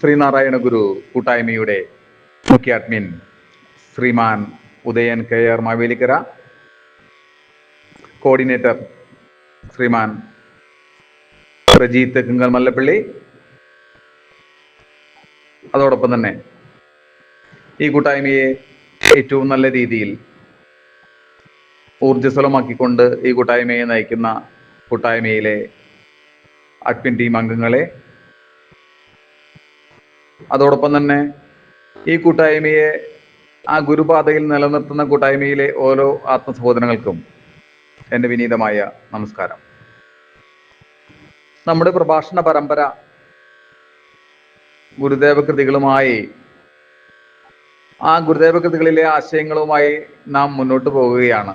ശ്രീനാരായണ ഗുരു കൂട്ടായ്മയുടെ മുഖ്യ admin Sriman Udayan K R Mavelikkara coordinator Sriman Prajeeth Kinkal Mallappally. അതോടൊപ്പം തന്നെ ഈ കൂട്ടായ്മയെ ഏറ്റവും നല്ല രീതിയിൽ ഊർജസ്വലമാക്കിക്കൊണ്ട് ഈ കൂട്ടായ്മയെ നയിക്കുന്ന കൂട്ടായ്മയിലെ അഡ്മിൻ ടീം അംഗങ്ങളെ അതോടൊപ്പം തന്നെ ഈ കൂട്ടായ്മയെ ആ ഗുരുപാതയിൽ നിലനിർത്തുന്ന കൂട്ടായ്മയിലെ ഓരോ ആത്മസഹോദരങ്ങൾക്കും എന്റെ വിനീതമായ നമസ്കാരം. നമ്മുടെ പ്രഭാഷണ പരമ്പര ഗുരുദേവ കൃതികളുമായി ആ ഗുരുദേവ കൃതികളിലെ ആശയങ്ങളുമായി നാം മുന്നോട്ട് പോവുകയാണ്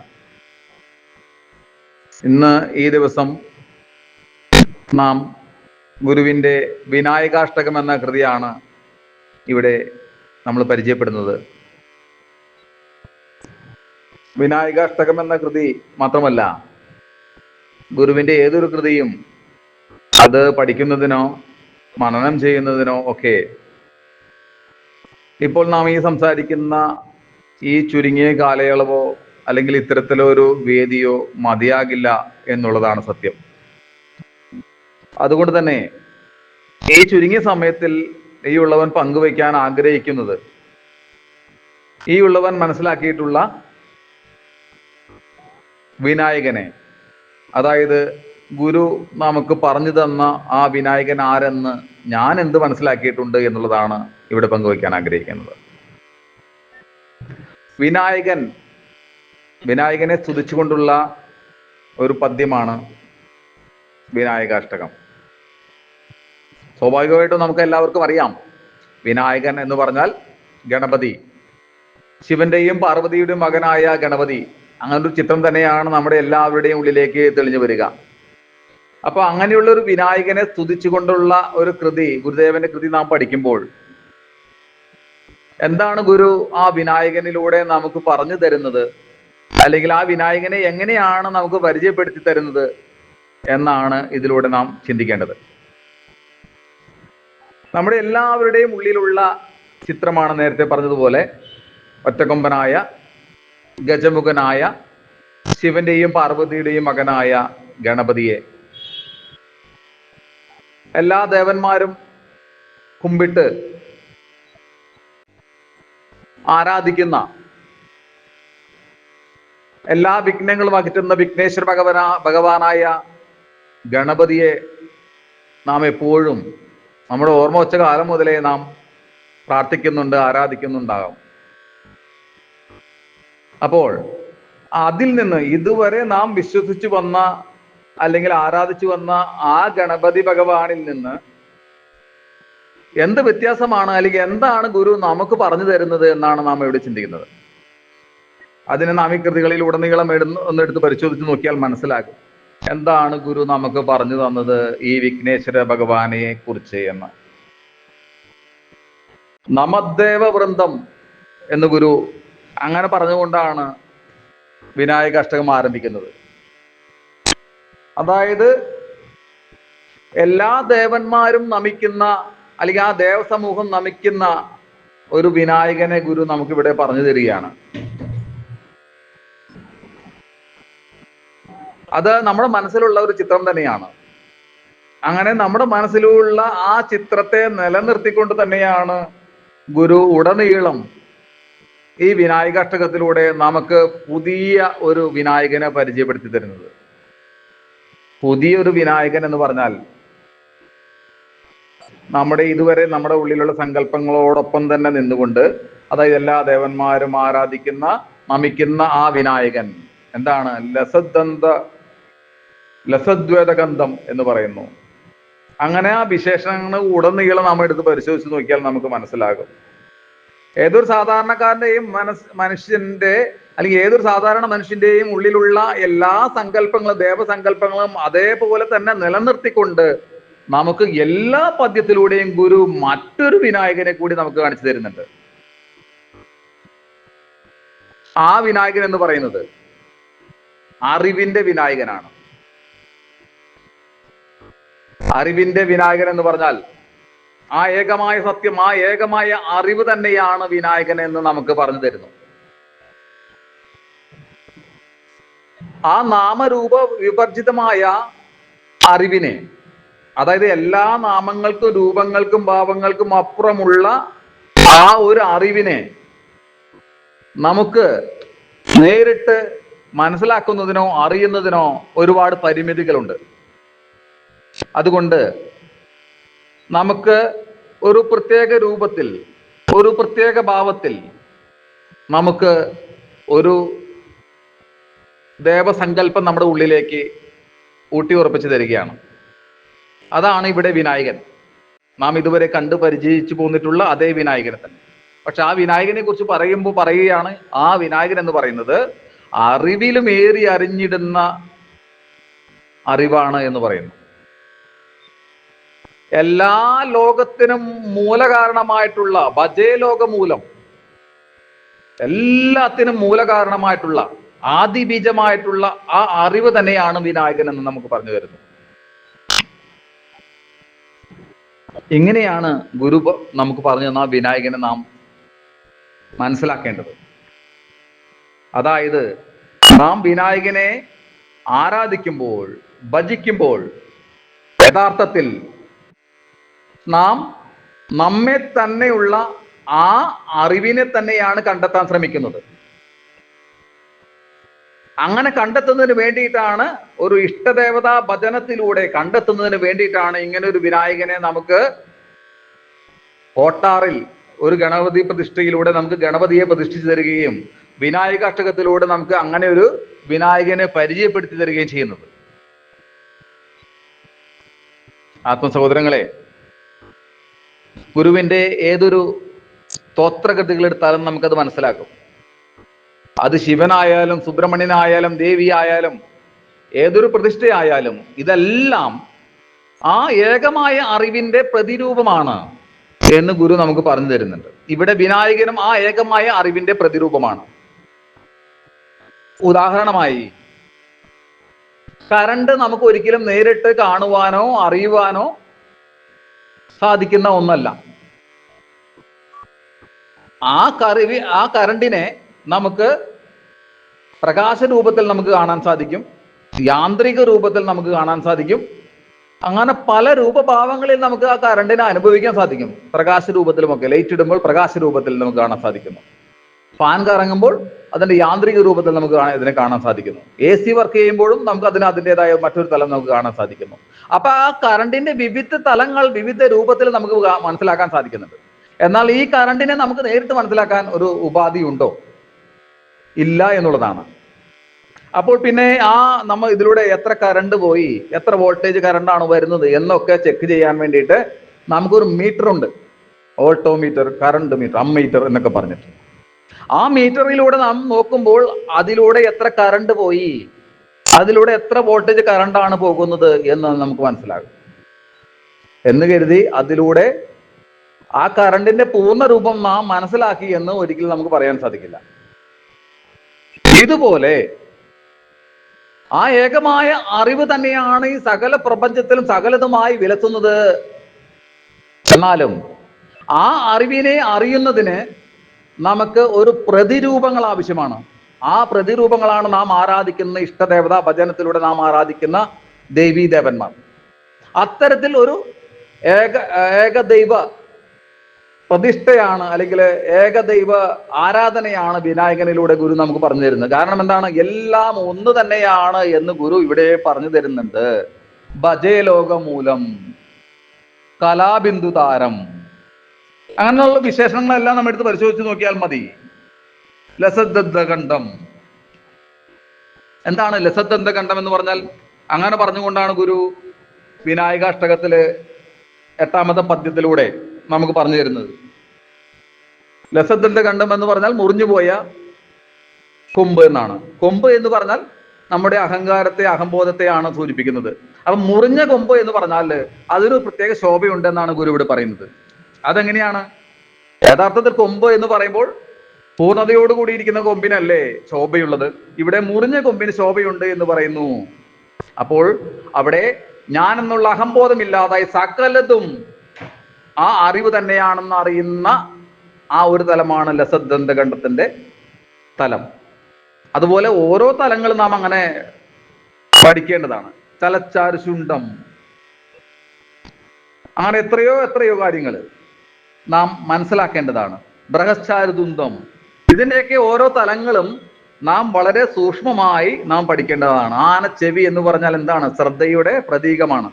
ഇന്ന് ഈ ദിവസം നാം ഗുരുവിന്റെ വിനായകാഷ്ടകം എന്ന കൃതിയാണ് ഇവിടെ നമ്മൾ പരിചയപ്പെടുന്നത്. വിനായകാഷ്ടകം എന്ന കൃതി മാത്രമല്ല ഗുരുവിന്റെ ഏതൊരു കൃതിയും അത് പഠിക്കുന്നതിനോ മനനം ചെയ്യുന്നതിനോ ഒക്കെ ഇപ്പോൾ നാം ഈ സംസാരിക്കുന്ന ഈ ചുരുങ്ങിയ കാലയളവോ അല്ലെങ്കിൽ ഇത്തരത്തിലൊരു വേദിയോ മതിയാകില്ല എന്നുള്ളതാണ് സത്യം. അതുകൊണ്ട് തന്നെ ഈ ചുരുങ്ങിയ സമയത്തിൽ ഈ ഉള്ളവൻ പങ്കുവയ്ക്കാൻ ആഗ്രഹിക്കുന്നത് ഈ ഉള്ളവൻ മനസ്സിലാക്കിയിട്ടുള്ള വിനായകനെ. അതായത് ഗുരു നമുക്ക് പറഞ്ഞു തന്ന ആ വിനായകൻ ആരെന്ന് ഞാൻ എന്ത് മനസ്സിലാക്കിയിട്ടുണ്ട് എന്നുള്ളതാണ് ഇവിടെ പങ്കുവയ്ക്കാൻ ആഗ്രഹിക്കുന്നത്. വിനായകൻ വിനായകനെ സ്തുതിച്ചുകൊണ്ടുള്ള ഒരു പദ്യമാണ് വിനായകാഷ്ടകം. സ്വാഭാവികമായിട്ടും നമുക്ക് എല്ലാവർക്കും അറിയാം വിനായകൻ എന്ന് പറഞ്ഞാൽ ഗണപതി. ശിവന്റെയും പാർവതിയുടെയും മകനായ ഗണപതി. അങ്ങനെ ഒരു ചിത്രം തന്നെയാണ് നമ്മുടെ എല്ലാവരുടെയും ഉള്ളിലേക്ക് തെളിഞ്ഞു വരിക. അപ്പൊ അങ്ങനെയുള്ള ഒരു വിനായകനെ സ്തുതിച്ചുകൊണ്ടുള്ള ഒരു കൃതി ഗുരുദേവന്റെ കൃതി നാം പഠിക്കുമ്പോൾ എന്താണ് ഗുരു ആ വിനായകനിലൂടെ നമുക്ക് പറഞ്ഞു തരുന്നത്? അല്ലെങ്കിൽ ആ വിനായകനെ എങ്ങനെയാണ് നമുക്ക് പരിചയപ്പെടുത്തി തരുന്നത് എന്നാണ് ഇതിലൂടെ നാം ചിന്തിക്കേണ്ടത്. നമ്മുടെ എല്ലാവരുടെയും ഉള്ളിലുള്ള ചിത്രമാണ് നേരത്തെ പറഞ്ഞതുപോലെ ഒറ്റക്കൊമ്പനായ ഗജമുഖനായ ശിവന്റെയും പാർവതിയുടെയും മകനായ ഗണപതിയെ. എല്ലാ ദേവന്മാരും കുമ്പിട്ട് ആരാധിക്കുന്ന എല്ലാ വിഘ്നങ്ങളും അകറ്റുന്ന വിഘ്നേശ്വര ഭഗവന ഭഗവാനായ ഗണപതിയെ നാം എപ്പോഴും നമ്മുടെ ഓർമ്മ വച്ച കാലം മുതലേ നാം പ്രാർത്ഥിക്കുന്നുണ്ട് ആരാധിക്കുന്നുണ്ടാകും. അപ്പോൾ അതിൽ നിന്ന് ഇതുവരെ നാം വിശ്വസിച്ചു വന്ന അല്ലെങ്കിൽ ആരാധിച്ചു വന്ന ആ ഗണപതി ഭഗവാനിൽ നിന്ന് എന്ത് വ്യത്യാസമാണ് അല്ലെങ്കിൽ എന്താണ് ഗുരു നമുക്ക് പറഞ്ഞു തരുന്നത് എന്നാണ് നാം ഇവിടെ ചിന്തിക്കുന്നത്? അതിനെ നാം ഈ കൃതികളിൽ ഉടനീളം എടുന്ന് ഒന്നെടുത്ത് പരിശോധിച്ച് നോക്കിയാൽ മനസ്സിലാകും. എന്താണ് ഗുരു നമുക്ക് പറഞ്ഞു തന്നത് ഈ വിഘ്നേശ്വര ഭഗവാനെ കുറിച്ച് എന്ന്? നമദ്ദേവ വൃന്ദം എന്ന് ഗുരു അങ്ങനെ പറഞ്ഞുകൊണ്ടാണ് വിനായക അഷ്ടകം ആരംഭിക്കുന്നത്. അതായത് എല്ലാ ദേവന്മാരും നമിക്കുന്ന അല്ലെങ്കിൽ ആ ദേവസമൂഹം നമിക്കുന്ന ഒരു വിനായകനെ ഗുരു നമുക്കിവിടെ പറഞ്ഞു തരികയാണ്. അത് നമ്മുടെ മനസ്സിലുള്ള ഒരു ചിത്രം തന്നെയാണ്. അങ്ങനെ നമ്മുടെ മനസ്സിലുള്ള ആ ചിത്രത്തെ നിലനിർത്തിക്കൊണ്ട് തന്നെയാണ് ഗുരു ഉടനീളം ഈ വിനായക വിനായകാഷ്ടകത്തിലൂടെ നമുക്ക് പുതിയ ഒരു വിനായകനെ പരിചയപ്പെടുത്തി തരുന്നത്. പുതിയൊരു വിനായകൻ എന്ന് പറഞ്ഞാൽ നമ്മുടെ ഇതുവരെ നമ്മുടെ ഉള്ളിലുള്ള സങ്കല്പങ്ങളോടൊപ്പം തന്നെ നിന്നുകൊണ്ട് അതായത് എല്ലാ ദേവന്മാരും ആരാധിക്കുന്ന നമിക്കുന്ന ആ വിനായകൻ എന്താണ്? ലസദ്ദന്ത ലസദ്വേദഗന്ധം എന്ന് പറയുന്നു. അങ്ങനെ ആ വിശേഷണങ്ങൾ ഉടനീളം നാം എടുത്ത് പരിശോധിച്ച് നോക്കിയാൽ നമുക്ക് മനസ്സിലാകും. ഏതൊരു സാധാരണക്കാരന്റെയും മനസ് മനുഷ്യന്റെ അല്ലെങ്കിൽ ഏതൊരു സാധാരണ മനുഷ്യന്റെയും ഉള്ളിലുള്ള എല്ലാ സങ്കല്പങ്ങളും ദേവസങ്കല്പങ്ങളും അതേപോലെ തന്നെ നിലനിർത്തിക്കൊണ്ട് നമുക്ക് എല്ലാ പദ്യത്തിലൂടെയും ഗുരു മറ്റൊരു വിനായകനെ കൂടി നമുക്ക് കാണിച്ചു തരുന്നുണ്ട്. ആ വിനായകൻ എന്ന് പറയുന്നത് അറിവിന്റെ വിനായകനാണ്. അറിവിന്റെ വിനായകൻ എന്ന് പറഞ്ഞാൽ ആ ഏകമായ സത്യം ആ ഏകമായ അറിവ് തന്നെയാണ് വിനായകൻ എന്ന് നമുക്ക് പറഞ്ഞു തരുന്നു. ആ നാമരൂപ വിവർജിതമായ അറിവിനെ അതായത് എല്ലാ നാമങ്ങൾക്കും രൂപങ്ങൾക്കും ഭാവങ്ങൾക്കും അപ്പുറമുള്ള ആ ഒരു അറിവിനെ നമുക്ക് നേരിട്ട് മനസ്സിലാക്കുന്നതിനോ അറിയുന്നതിനോ ഒരുപാട് പരിമിതികളുണ്ട്. അതുകൊണ്ട് നമുക്ക് ഒരു പ്രത്യേക രൂപത്തിൽ ഒരു പ്രത്യേക ഭാവത്തിൽ നമുക്ക് ഒരു ദേവസങ്കല്പം നമ്മുടെ ഉള്ളിലേക്ക് ഊട്ടി ഉറപ്പിച്ചു തരികയാണ്. അതാണ് ഇവിടെ വിനായകൻ. നാം ഇതുവരെ കണ്ടു പരിചയിച്ചു പോന്നിട്ടുള്ള അതേ വിനായകനെ തന്നെ. പക്ഷെ ആ വിനായകനെ കുറിച്ച് പറയുമ്പോൾ പറയുകയാണ് ആ വിനായകൻ എന്ന് പറയുന്നത് അറിവിലും ഏറി അറിഞ്ഞിടുന്ന അറിവാണ് എന്ന് പറയുന്നു. എല്ലാ ലോകത്തിനും മൂലകാരണമായിട്ടുള്ള ബജേ മൂലം എല്ലാത്തിനും മൂലകാരണമായിട്ടുള്ള ആദിബീജമായിട്ടുള്ള ആ അറിവ് തന്നെയാണ് വിനായകൻ എന്ന് നമുക്ക് പറഞ്ഞു തരുന്നത്. ഇങ്ങനെയാണ് ഗുരു നമുക്ക് പറഞ്ഞു തന്ന വിനായകനെ നാം മനസ്സിലാക്കേണ്ടത്? അതായത് നാം വിനായകനെ ആരാധിക്കുമ്പോൾ ഭജിക്കുമ്പോൾ യഥാർത്ഥത്തിൽ നാം നമ്മെ തന്നെയുള്ള ആ അറിവിനെ തന്നെയാണ് കണ്ടെത്താൻ ശ്രമിക്കുന്നത്. അങ്ങനെ കണ്ടെത്തുന്നതിന് വേണ്ടിയിട്ടാണ് ഒരു ഇഷ്ടദേവതാ ഭജനത്തിലൂടെ കണ്ടെത്തുന്നതിന് വേണ്ടിയിട്ടാണ് ഇങ്ങനെ ഒരു വിനായകനെ നമുക്ക് കോട്ടാറിൽ ഒരു ഗണപതി പ്രതിഷ്ഠയിലൂടെ നമുക്ക് ഗണപതിയെ പ്രതിഷ്ഠിച്ചു തരികയും വിനായക അഷ്ടകത്തിലൂടെ നമുക്ക് അങ്ങനെ ഒരു വിനായകനെ പരിചയപ്പെടുത്തി തരികയും ചെയ്യുന്നത്. ആത്മസഹോദരങ്ങളെ ഗുരുവിന്റെ ഏതൊരു സ്തോത്രകൃതികൾ എടുത്താലും നമുക്കത് മനസ്സിലാക്കും അത് ശിവനായാലും സുബ്രഹ്മണ്യനായാലും ദേവിയായാലും ഏതൊരു പ്രതിഷ്ഠയായാലും ഇതെല്ലാം ആ ഏകമായ അറിവിന്റെ പ്രതിരൂപമാണ് എന്ന് ഗുരു നമുക്ക് പറഞ്ഞു തരുന്നുണ്ട്. ഇവിടെ വിനായകനും ആ ഏകമായ അറിവിന്റെ പ്രതിരൂപമാണ്. ഉദാഹരണമായി കറണ്ട് നമുക്ക് ഒരിക്കലും നേരിട്ട് കാണുവാനോ അറിയുവാനോ സാധിക്കുന്ന ഒന്നല്ല. ആ കറിവി ആ കറണ്ടിനെ നമുക്ക് പ്രകാശ രൂപത്തിൽ നമുക്ക് കാണാൻ സാധിക്കും യാന്ത്രിക രൂപത്തിൽ നമുക്ക് കാണാൻ സാധിക്കും. അങ്ങനെ പല രൂപഭാവങ്ങളിൽ നമുക്ക് ആ കറണ്ടിനെ അനുഭവിക്കാൻ സാധിക്കും. പ്രകാശ രൂപത്തിലുമൊക്കെ ലൈറ്റ് ഇടുമ്പോൾ പ്രകാശ രൂപത്തിൽ നമുക്ക് കാണാൻ സാധിക്കുന്നു. ഫാൻ കറങ്ങുമ്പോൾ അതിന്റെ യാന്ത്രിക രൂപത്തിൽ നമുക്ക് ഇതിനെ കാണാൻ സാധിക്കുന്നു. എ സി വർക്ക് ചെയ്യുമ്പോഴും നമുക്ക് അതിന് അതിന്റെതായ മറ്റൊരു തലം നമുക്ക് കാണാൻ സാധിക്കുന്നു. അപ്പൊ ആ കറണ്ടിന്റെ വിവിധ തലങ്ങൾ വിവിധ രൂപത്തിൽ നമുക്ക് മനസ്സിലാക്കാൻ സാധിക്കുന്നുണ്ട്. എന്നാൽ ഈ കറണ്ടിനെ നമുക്ക് നേരിട്ട് മനസ്സിലാക്കാൻ ഒരു ഉപാധി ഉണ്ടോ ഇല്ല എന്നുള്ളതാണ്. അപ്പോൾ പിന്നെ ആ നമ്മൾ ഇതിലൂടെ എത്ര കറണ്ട് പോയി എത്ര വോൾട്ടേജ് കറണ്ടാണ് വരുന്നത് എന്നൊക്കെ ചെക്ക് ചെയ്യാൻ വേണ്ടിയിട്ട് നമുക്കൊരു മീറ്റർ ഉണ്ട്. ഓൾട്ടോമീറ്റർ കറണ്ട് മീറ്റർ അമ്മീറ്റർ എന്നൊക്കെ പറഞ്ഞിട്ട്. ആ മീറ്ററിലൂടെ നാം നോക്കുമ്പോൾ അതിലൂടെ എത്ര കറണ്ട് പോയി അതിലൂടെ എത്ര വോൾട്ടേജ് കറണ്ടാണ് പോകുന്നത് എന്ന് നമുക്ക് മനസ്സിലാകും. എന്ന് കരുതി അതിലൂടെ ആ കറണ്ടിന്റെ പൂർണ രൂപം നാം മനസ്സിലാക്കി എന്ന് ഒരിക്കലും നമുക്ക് പറയാൻ സാധിക്കില്ല. ഇതുപോലെ ആ ഏകമായ അറിവ് തന്നെയാണ് ഈ സകല പ്രപഞ്ചത്തിലും സകലതുമായി വിലത്തുന്നത് എന്നാലും ആ അറിവിനെ അറിയുന്നതിന് നമുക്ക് ഒരു പ്രതിരൂപങ്ങൾ ആവശ്യമാണ്. ആ പ്രതിരൂപങ്ങളാണ് നാം ആരാധിക്കുന്ന ഇഷ്ടദേവത ഭജനത്തിലൂടെ നാം ആരാധിക്കുന്ന ദേവീദേവന്മാർ. അത്തരത്തിൽ ഒരു ഏക ഏകദൈവ പ്രതിഷ്ഠയാണ് അല്ലെങ്കിൽ ഏകദൈവ ആരാധനയാണ് വിനായകനിലൂടെ ഗുരു നമുക്ക് പറഞ്ഞു തരുന്നത്. കാരണം എന്താണ്? എല്ലാം ഒന്ന് തന്നെയാണ് എന്ന് ഗുരു ഇവിടെ പറഞ്ഞു തരുന്നുണ്ട്. ഭജയലോകം മൂലം കലാബിന്ദു താരം. അങ്ങനെയുള്ള വിശേഷണങ്ങളെല്ലാം നമ്മൾ എടുത്ത് പരിശോധിച്ച് നോക്കിയാൽ മതി. ലസദ്ദണ്ഡം എന്താണ് ലസദ്ദണ്ഡം എന്ന് പറഞ്ഞാൽ? അങ്ങനെ പറഞ്ഞുകൊണ്ടാണ് ഗുരു വിനായകാഷ്ടകത്തിൽ എട്ടാമത്തെ പദ്യത്തിലൂടെ നമുക്ക് പറഞ്ഞു തരുന്നത്. ലസത്തിന്റെ കണ്ടം എന്ന് പറഞ്ഞാൽ മുറിഞ്ഞു പോയ കൊമ്പ് എന്നാണ്. കൊമ്പ് എന്ന് പറഞ്ഞാൽ നമ്മുടെ അഹങ്കാരത്തെ അഹംബോധത്തെയാണ് സൂചിപ്പിക്കുന്നത്. അപ്പൊ മുറിഞ്ഞ കൊമ്പ് എന്ന് പറഞ്ഞാൽ അതൊരു പ്രത്യേക ശോഭയുണ്ടെന്നാണ് ഗുരു ഇവിടെ പറയുന്നത്. അതെങ്ങനെയാണ്? യഥാർത്ഥത്തിൽ കൊമ്പ് എന്ന് പറയുമ്പോൾ പൂർണതയോട് കൂടിയിരിക്കുന്ന കൊമ്പിനല്ലേ ശോഭയുള്ളത്? ഇവിടെ മുറിഞ്ഞ കൊമ്പിന് ശോഭയുണ്ട് എന്ന് പറയുന്നു. അപ്പോൾ അവിടെ ഞാൻ എന്നുള്ള അഹംബോധമില്ലാതായി സകലതും ആ അറിവ് തന്നെയാണെന്ന് അറിയുന്ന ആ ഒരു തലമാണ് ലസദ്ദന്തഖണ്ഡത്തിന്റെ തലം. അതുപോലെ ഓരോ തലങ്ങളും നാം അങ്ങനെ പഠിക്കേണ്ടതാണ്. ചലച്ചാരു ശുണ്ടം അങ്ങനെ എത്രയോ എത്രയോ കാര്യങ്ങൾ നാം മനസ്സിലാക്കേണ്ടതാണ്. ബൃഹച്ചാരുതുന്തം ഇതിന്റെയൊക്കെ ഓരോ തലങ്ങളും നാം വളരെ സൂക്ഷ്മമായി നാം പഠിക്കേണ്ടതാണ്. ആന ചെവി എന്ന് പറഞ്ഞാൽ എന്താണ്? ശ്രദ്ധയുടെ പ്രതീകമാണ്.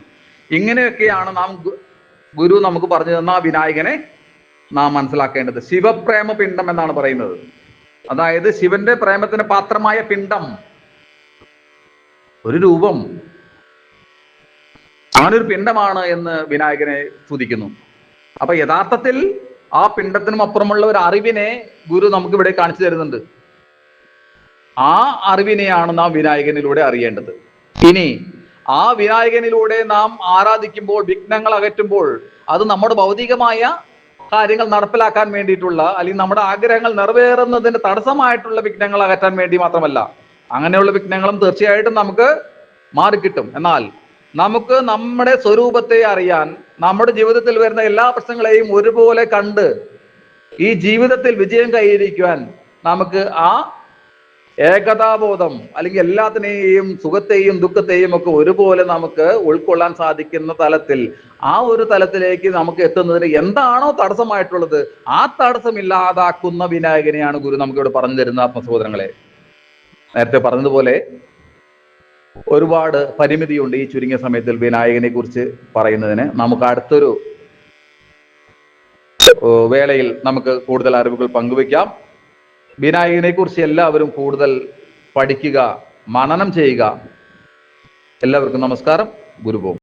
ഇങ്ങനെയൊക്കെയാണ് നാം ഗുരു നമുക്ക് പറഞ്ഞു തന്ന ആ വിനായകനെ നാം മനസ്സിലാക്കേണ്ടത്. ശിവപ്രേമ പിണ്ഡം എന്നാണ് പറയുന്നത്. അതായത് ശിവന്റെ പ്രേമത്തിന് പാത്രമായ പിണ്ഡം. ഒരു രൂപം. അങ്ങനൊരു പിണ്ഡമാണ് എന്ന് വിനായകനെ സ്തുതിക്കുന്നു അപ്പൊ യഥാർത്ഥത്തിൽ ആ പിണ്ഡത്തിനും അപ്പുറമുള്ള ഒരു അറിവിനെ ഗുരു നമുക്ക് ഇവിടെ കാണിച്ചു തരുന്നുണ്ട്. ആ അറിവിനെയാണ് നാം വിനായകനിലൂടെ അറിയേണ്ടത്. ഇനി ആ വിനായകനിലൂടെ നാം ആരാധിക്കുമ്പോൾ വിഘ്നങ്ങൾ അകറ്റുമ്പോൾ അത് നമ്മുടെ ഭൗതികമായ കാര്യങ്ങൾ നടപ്പിലാക്കാൻ വേണ്ടിയിട്ടുള്ള അല്ലെങ്കിൽ നമ്മുടെ ആഗ്രഹങ്ങൾ നിറവേറുന്നതിന് തടസ്സമായിട്ടുള്ള വിഘ്നങ്ങൾ അകറ്റാൻ വേണ്ടി മാത്രമല്ല. അങ്ങനെയുള്ള വിഘ്നങ്ങളും തീർച്ചയായിട്ടും നമുക്ക് മാറിക്കിട്ടും. എന്നാൽ നമുക്ക് നമ്മുടെ സ്വരൂപത്തെ അറിയാൻ നമ്മുടെ ജീവിതത്തിൽ വരുന്ന എല്ലാ പ്രശ്നങ്ങളെയും ഒരുപോലെ കണ്ട് ഈ ജീവിതത്തിൽ വിജയം കൈവരിക്കുവാൻ നമുക്ക് ആ ഏകതാബോധം അല്ലെങ്കിൽ എല്ലാത്തിനെയും സുഖത്തെയും ദുഃഖത്തെയും ഒക്കെ ഒരുപോലെ നമുക്ക് ഉൾക്കൊള്ളാൻ സാധിക്കുന്ന തലത്തിൽ ആ ഒരു തലത്തിലേക്ക് നമുക്ക് എത്തുന്നതിന് എന്താണോ തടസ്സമായിട്ടുള്ളത് ആ തടസ്സം ഇല്ലാതാക്കുന്ന വിനായകനെയാണ് ഗുരു നമുക്ക് ഇവിടെ പറഞ്ഞു തരുന്ന ആത്മസഹോദരങ്ങളെ. നേരത്തെ പറഞ്ഞതുപോലെ ഒരുപാട് പരിമിതിയുണ്ട് ഈ ചുരുങ്ങിയ സമയത്തിൽ വിനായകനെ കുറിച്ച് പറയുന്നതിന്. നമുക്ക് അടുത്തൊരു വേളയിൽ നമുക്ക് കൂടുതൽ അറിവുകൾ പങ്കുവെക്കാം വിനായകനെ കുറിച്ച് എല്ലാവരും കൂടുതൽ പഠിക്കുക മനനം ചെയ്യുക. എല്ലാവർക്കും നമസ്കാരം. ഗുരുപോം